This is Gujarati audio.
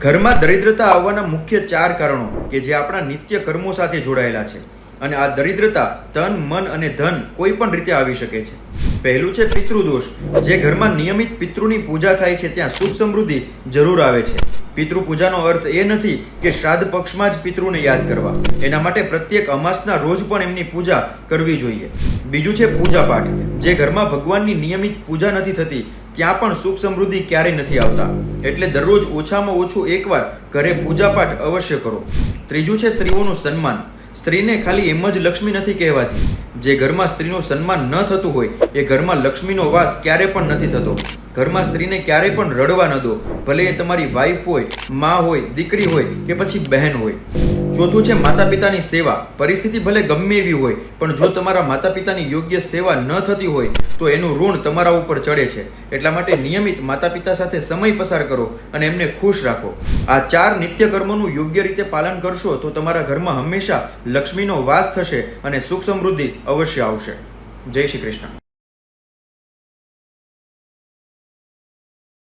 ઘરમાં દરિદ્રતા આવવાના મુખ્ય ચાર કારણો કે જે આપણા નિત્ય કર્મો સાથે જોડાયેલા છે. અને આ દરિદ્રતા તન, મન અને ધન કોઈ પણ રીતે આવી શકે છે. પહેલું છે પિતૃદોષ, જે ઘરમાં નિયમિત પિતૃની પૂજા થાય છે ત્યાં સુખ સમૃદ્ધિ જરૂર આવે છે. પિતૃ પૂજાનો અર્થ એ નથી કે શ્રાદ્ધ પક્ષમાં જ પિતૃને યાદ કરવા. એના માટે પ્રત્યેક અમાસના રોજ પણ એમની પૂજા કરવી જોઈએ. બીજું છે પૂજાપાઠ. જે ઘરમાં ભગવાનની નિયમિત પૂજા નથી થતી, ત્યાં પણ સુખ સમૃદ્ધિ ક્યારેય નથી આવતા. એટલે દરરોજ ઓછામાં ઓછું એકવાર ઘરે પૂજાપાઠ અવશ્ય કરો. ત્રીજું છે સ્ત્રીઓનું સન્માન. સ્ત્રીને ખાલી એમ જ લક્ષ્મી નથી કહેવાતી. જે ઘરમાં સ્ત્રીનું સન્માન ન થતું હોય, એ ઘરમાં લક્ષ્મીનો વાસ ક્યારે પણ નથી થતો. ઘરમાં સ્ત્રીને ક્યારેય પણ રડવા ન દો. ભલે એ તમારી વાઈફ હોય, મા હોય, દીકરી હોય કે પછી બહેન હોય. ચોથું છે માતા પિતાની સેવા. પરિસ્થિતિ ભલે ગમે એવી હોય, પણ જો તમારા માતા પિતાની યોગ્ય સેવા ન થતી હોય, તો એનું ઋણ તમારા ઉપર ચડે છે. એટલા માટે નિયમિત માતા પિતા સાથે સમય પસાર કરો અને એમને ખુશ રાખો. આ ચાર નિત્ય કર્મોનું યોગ્ય રીતે પાલન કરશો, તો તમારા ઘરમાં હંમેશા લક્ષ્મીનો વાસ થશે અને સુખ સમૃદ્ધિ અવશ્ય આવશે. જય શ્રી કૃષ્ણ.